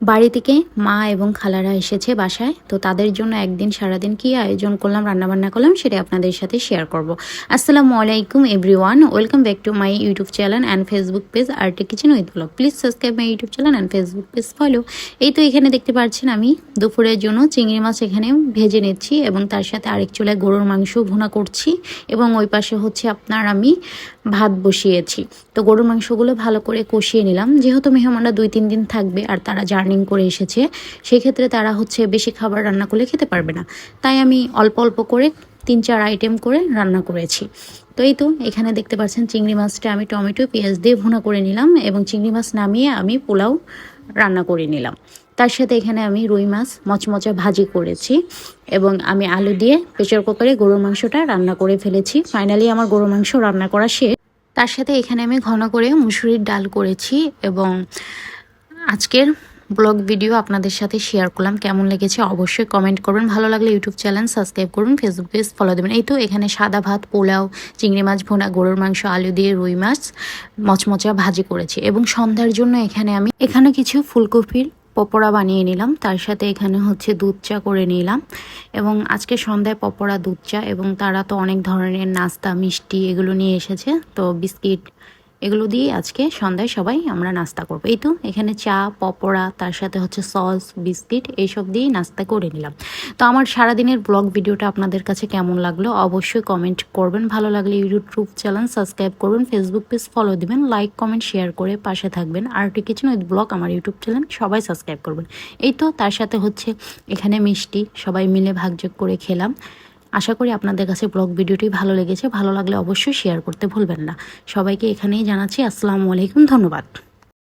বাড়ি থেকে মা এবং খালারা এসেছে বাসায়, তো তাদের জন্য একদিন সারাদিন কি আয়োজন করলাম, রান্নাবান্না করলাম সেটা আপনাদের সাথে শেয়ার করব। আসসালামু আলাইকুম everyone welcome back to my YouTube channel and Facebook page Arti kitchen with blog please subscribe my YouTube channel and Facebook page follow এই তো এখানে দেখতে পাচ্ছেন আমি দুপুরের জন্য চিংড়ি মাছ এখানে ভেজে নিচ্ছি এবং তার সাথে আরেক চুলায় গরুর মাংস ভুনা করছি এবং ওই পাশে হচ্ছে আপনার আমি ভাত বসিয়েছি। তো গরুর মাংসগুলো ভালো করে কষিয়ে নিলাম। যেহেতু মেহমানরা দুই তিন দিন থাকবে আর তারা জার্নিং করে এসেছে, সেক্ষেত্রে তারা হচ্ছে বেশি খাবার রান্না করলে খেতে পারবে না। তাই আমি অল্প অল্প করে তিন চার আইটেম করে রান্না করেছি। তো এই তো, এখানে দেখতে পাচ্ছেন চিংড়ি মাছটা আমি টমেটো, পেঁয়াজ দিয়ে ভুনা করে নিলাম এবং চিংড়ি মাছ নামিয়ে আমি পোলাও রান্না করে নিলাম। তার সাথে এখানে আমি রুই মাছ মচমচা ভাজি করেছি এবং আমি আলু দিয়ে প্রেশার কুকারে গরুর মাংসটা রান্না করে ফেলেছি। ফাইনালি আমার গরুর মাংস রান্না করা শেষ। তার সাথে এখানে আমি ঘন করে মুসুরির ডাল করেছি এবং আজকের ব্লগ ভিডিও আপনাদের সাথে শেয়ার করলাম। কেমন লেগেছে অবশ্যই কমেন্ট করবেন। ভালো লাগলে ইউটিউব চ্যানেল সাবস্ক্রাইব করুন ফেসবুক পেজ ফলো দেবেন। এই তো এখানে সাদা ভাত, পোলাও, চিংড়ি মাছ, ভোনা, গরুর মাংস, আলু দিয়ে রুই মাছ, মচমচা ভাজি করেছি। এবং সন্ধ্যার জন্য এখানে আমি এখানে কিছু ফুলকপির পকোড়া বানিয়ে নিলাম। তার সাথে এখানে হচ্ছে দুধ চা করে নিলাম। এবং আজকে সন্ধ্যায় পকোড়া, দুধ চা এবং তারা তো অনেক ধরনের নাস্তা, মিষ্টি এগুলো নিয়ে এসেছে। তো বিস্কিট এগুলো দিয়ে আজকে সন্ধ্যায় সবাই আমরা নাস্তা করব। এই তো, এখানে চা, পকোড়া, তার সাথে হচ্ছে সস, বিস্কিট, এইসব দিয়েই নাস্তা করে নিলাম। তো আমার সারাদিনের ব্লগ ভিডিওটা আপনাদের কাছে কেমন লাগল অবশ্যই কমেন্ট করবেন। ভালো লাগলে ইউটিউব চ্যানেল সাবস্ক্রাইব করবেন, ফেসবুক পেজ ফলো দিবেন, লাইক, কমেন্ট, শেয়ার করে পাশে থাকবেন। আর কিচেন উইথ ব্লগ আমার ইউটিউব চ্যানেল, সবাই সাবস্ক্রাইব করবেন। এই তো, তার সাথে হচ্ছে এখানে মিষ্টি, সবাই মিলে ভাগযোগ করে খেলাম। আশা করি আপনাদের কাছে ব্লগ ভিডিওটি ভালো লেগেছে। ভালো লাগলে অবশ্যই শেয়ার করতে ভুলবেন না। সবাইকে এখানেই জানাচ্ছি। আসসালামু আলাইকুম। ধন্যবাদ।